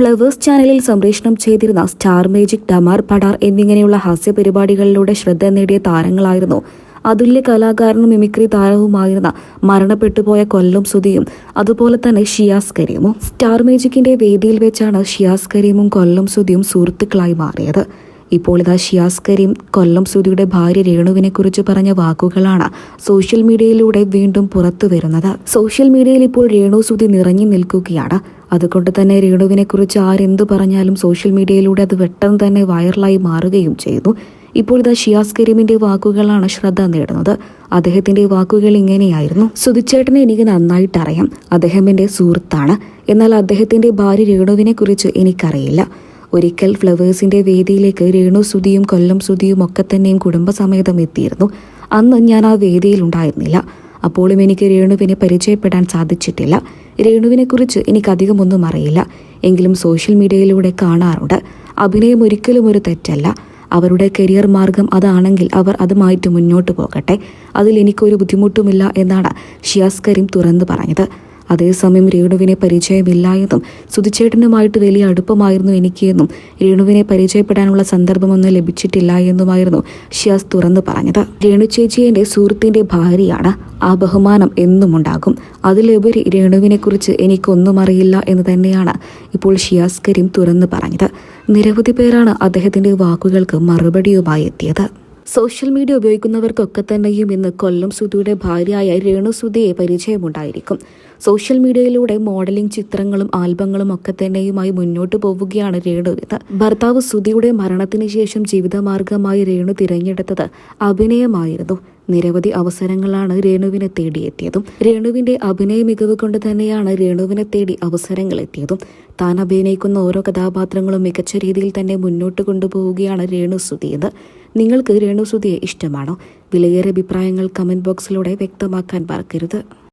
Flowers ചാനലിൽ സംപ്രേഷണം ചെയ്തിരുന്ന സ്റ്റാർ മേജിക് ഡമാർ പടാർ എന്നിങ്ങനെയുള്ള ഹാസ്യ പരിപാടികളിലൂടെ ശ്രദ്ധ നേടിയ താരങ്ങളായിരുന്നു. അതുല്യ കലാകാരനും മിമിക്രി താരവുമായിരുന്ന മരണപ്പെട്ടുപോയ കൊല്ലം സുധിയും അതുപോലെ തന്നെ ഷിയാസ് കരീമും. സ്റ്റാർ മേജിക്കിന്റെ വേദിയിൽ വെച്ചാണ് ഷിയാസ് കരീമും കൊല്ലം സുധിയും സുഹൃത്തുക്കളായി മാറിയത്. ഇപ്പോൾ ഇതാ ഷിയാസ് കരീം കൊല്ലം സുധിയുടെ ഭാര്യ രേണുവിനെ കുറിച്ച് പറഞ്ഞ വാക്കുകളാണ് സോഷ്യൽ മീഡിയയിലൂടെ വീണ്ടും പുറത്തു വരുന്നത്. സോഷ്യൽ മീഡിയയിൽ ഇപ്പോൾ രേണു സുധി നിറഞ്ഞു നിൽക്കുകയാണ്. അതുകൊണ്ട് തന്നെ രേണുവിനെ കുറിച്ച് ആരെന്തു പറഞ്ഞാലും സോഷ്യൽ മീഡിയയിലൂടെ അത് പെട്ടെന്ന് തന്നെ വൈറലായി മാറുകയും ചെയ്തു ഇപ്പോൾ ഇതാ ഷിയാസ് കരീമിന്റെ വാക്കുകളാണ് ശ്രദ്ധ നേടുന്നത്. അദ്ദേഹത്തിന്റെ വാക്കുകൾ ഇങ്ങനെയായിരുന്നു. സുധിച്ചേട്ടനെ എനിക്ക് നന്നായിട്ട് അറിയാം. അദ്ദേഹം എന്റെ സുഹൃത്താണ്. എന്നാൽ അദ്ദേഹത്തിന്റെ ഭാര്യ രേണുവിനെ കുറിച്ച് എനിക്കറിയില്ല. ഒരിക്കൽ ഫ്ലവേഴ്സിന്റെ വേദിയിലേക്ക് രേണു സുധിയും കൊല്ലം സുധിയും ഒക്കെ തന്നെയും കുടുംബസമേതം എത്തിയിരുന്നു. അന്ന് ഞാൻ ആ വേദിയിൽ ഉണ്ടായിരുന്നില്ല. അപ്പോഴും എനിക്ക് രേണുവിനെ പരിചയപ്പെടാൻ സാധിച്ചിട്ടില്ല. രേണുവിനെക്കുറിച്ച് കുറിച്ച് എനിക്കധികം അറിയില്ല. എങ്കിലും സോഷ്യൽ മീഡിയയിലൂടെ കാണാറുണ്ട്. അഭിനയം ഒരിക്കലും ഒരു തെറ്റല്ല. അവരുടെ കരിയർ മാർഗം അതാണെങ്കിൽ അവർ അതുമായിട്ട് മുന്നോട്ട് പോകട്ടെ. അതിൽ എനിക്കൊരു ബുദ്ധിമുട്ടുമില്ല എന്നാണ് ഷിയാസ് കരീം തുറന്നു പറഞ്ഞത്. അതേസമയം രേണുവിനെ പരിചയമില്ല എന്നും സുധിച്ചേട്ടനുമായിട്ട് വലിയ അടുപ്പമായിരുന്നു എനിക്ക് എന്നും രേണുവിനെ പരിചയപ്പെടാനുള്ള സന്ദർഭമൊന്നും ലഭിച്ചിട്ടില്ല എന്നുമായിരുന്നു ഷിയാസ് തുറന്നു പറഞ്ഞത്. രേണു ചേച്ചി എന്റെ ഭാര്യയാണ്. ആ ബഹുമാനം എന്നും ഉണ്ടാകും അതിലുപരി രേണുവിനെ കുറിച്ച് എനിക്കൊന്നും അറിയില്ല എന്ന് തന്നെയാണ് ഇപ്പോൾ ഷിയാസ് കരീം തുറന്നു പറഞ്ഞത്. നിരവധി പേരാണ് അദ്ദേഹത്തിന്റെ വാക്കുകൾക്ക് മറുപടിയുമായി എത്തിയത്. സോഷ്യൽ മീഡിയ ഉപയോഗിക്കുന്നവർക്കൊക്കെ തന്നെയും ഇന്ന് കൊല്ലം സുധിയുടെ ഭാര്യയായ രേണു സുധിയെ പരിചയമുണ്ടായിരിക്കും. സോഷ്യൽ മീഡിയയിലൂടെ മോഡലിംഗ് ചിത്രങ്ങളും ആൽബങ്ങളും ഒക്കെ തന്നെയുമായി മുന്നോട്ട് പോവുകയാണ് രേണു ഇത്. ഭർത്താവ് സുധിയുടെ മരണത്തിന് ശേഷം ജീവിതമാർഗമായി രേണു തിരഞ്ഞെടുത്തത് അഭിനയമായിരുന്നു. നിരവധി അവസരങ്ങളാണ് രേണുവിനെ തേടിയെത്തിയതും. രേണുവിന്റെ അഭിനയ മികവ് കൊണ്ട് തന്നെയാണ് രേണുവിനെ തേടി അവസരങ്ങൾ എത്തിയതും താൻ അഭിനയിക്കുന്ന ഓരോ കഥാപാത്രങ്ങളും മികച്ച രീതിയിൽ തന്നെ മുന്നോട്ട് കൊണ്ടുപോവുകയാണ് രേണു സുധിയെന്ന് നിങ്ങൾക്ക് രേണു സുതിയെ ഇഷ്ടമാണോ? വിലയേറെ അഭിപ്രായങ്ങൾ കമന്റ് ബോക്സിലൂടെ വ്യക്തമാക്കാൻ മറക്കരുത്.